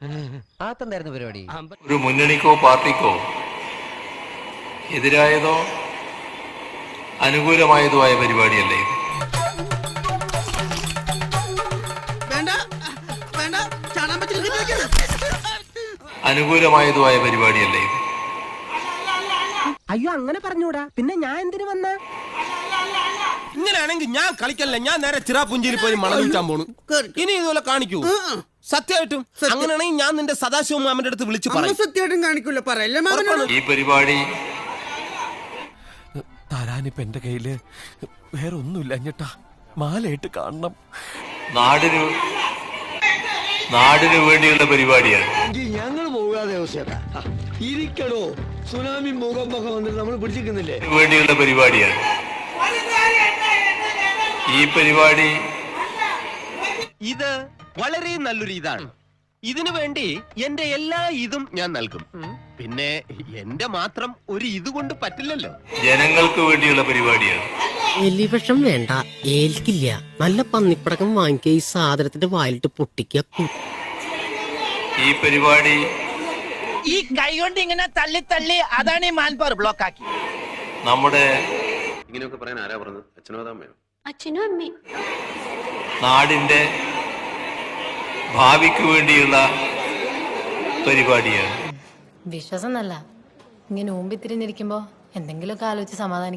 അകത്തെന്തായിരുന്നു പരിപാടി? ഒരു മുന്നണിക്കോ പാർട്ടിക്കോ എതിരായതോ അനുകൂലമായതോ ആയ പരിപാടിയല്ലേ ഇത്? വേണ്ട വേണ്ട ചാടാൻ പറ്റില്ല. അനുകൂലമായതോ ആയ പരിപാടിയല്ലേ ഇത്? അയ്യോ അങ്ങനെ പറഞ്ഞൂടാ. പിന്നെ ഞാൻ എന്തിനു വന്ന? ഇങ്ങനെയാണെങ്കിൽ ഞാൻ കളിക്കല്ല. ഞാൻ നേരെ ചിറാപുഞ്ചിയിൽ പോയി മണം വിൽക്കാൻ പോണു. ഇനി ഇതുപോലെ കാണിക്കൂ. സത്യമായിട്ടും അങ്ങനെയാണെങ്കിൽ ഞാൻ നിന്റെ സദാശിവ മാമന്റെ അടുത്ത് വിളിച്ചു പറയും. സത്യമായിട്ടും കാണിക്കൂല. പറയല്ലേ ഈ പരിപാടി തരാനിപ്പ എന്റെ കയ്യിൽ വേറെ ഒന്നുമില്ല ഞെട്ടാ മാലയിട്ട് കാണണം. നാടിന് നാടിനു വേണ്ടിയുള്ള പരിപാടിയാണ്. പോകാതെ അവസ്ഥ ഇരിക്കടോ. സുനാമി ഭൂകമ്പൊക്കെ വന്നിട്ട് നമ്മൾ പിടിച്ചിരിക്കുന്നില്ലേ? വേണ്ടിയുള്ള പരിപാടിയാണ്. ഈ പരിപാടി ഇത് വളരെ നല്ലൊരു ഇതാണ്. ഇതിനു വേണ്ടി എന്റെ എല്ലാ ഇതും ഞാൻ നൽകും. പിന്നെ എന്റെ മാത്രം ഒരു ഇത് കൊണ്ട് പറ്റില്ലല്ലോ. ജനങ്ങൾക്ക് വേണ്ടിയുള്ള പരിപാടിയാണ്. എലിവിഷം വേണ്ട ഏൽക്കില്ല. നല്ല പന്നിപ്പടക്കം വാങ്ങിക്കുക ഈ സാധനത്തിന്റെ വായിലിട്ട് പൊട്ടിക്കുക. ഈ പരിപാടി ഈ കൈ കൊണ്ട് ഇങ്ങനെ തള്ളി തള്ളി അതാണ് ഈ മാൻപവർ ബ്ലോക്ക് ആക്കി. നമ്മുടെ ഇങ്ങനെയൊക്കെ പറയാൻ ആരാ പറഞ്ഞത്? അച്ഛനോ അമ്മയോ അച്ഛനും അമ്മയും? നാടിന്റെ ഭാവിക്ക് വേണ്ടിയുള്ള പരിപാടിയാണ്. വിശ്വാസം നല്ല ഇങ്ങനെ ഊമ്പി തിരിഞ്ഞിരിക്കുമ്പോ എന്തെങ്കിലുമൊക്കെ ആലോചിച്ച് സമാധാനിക്കാം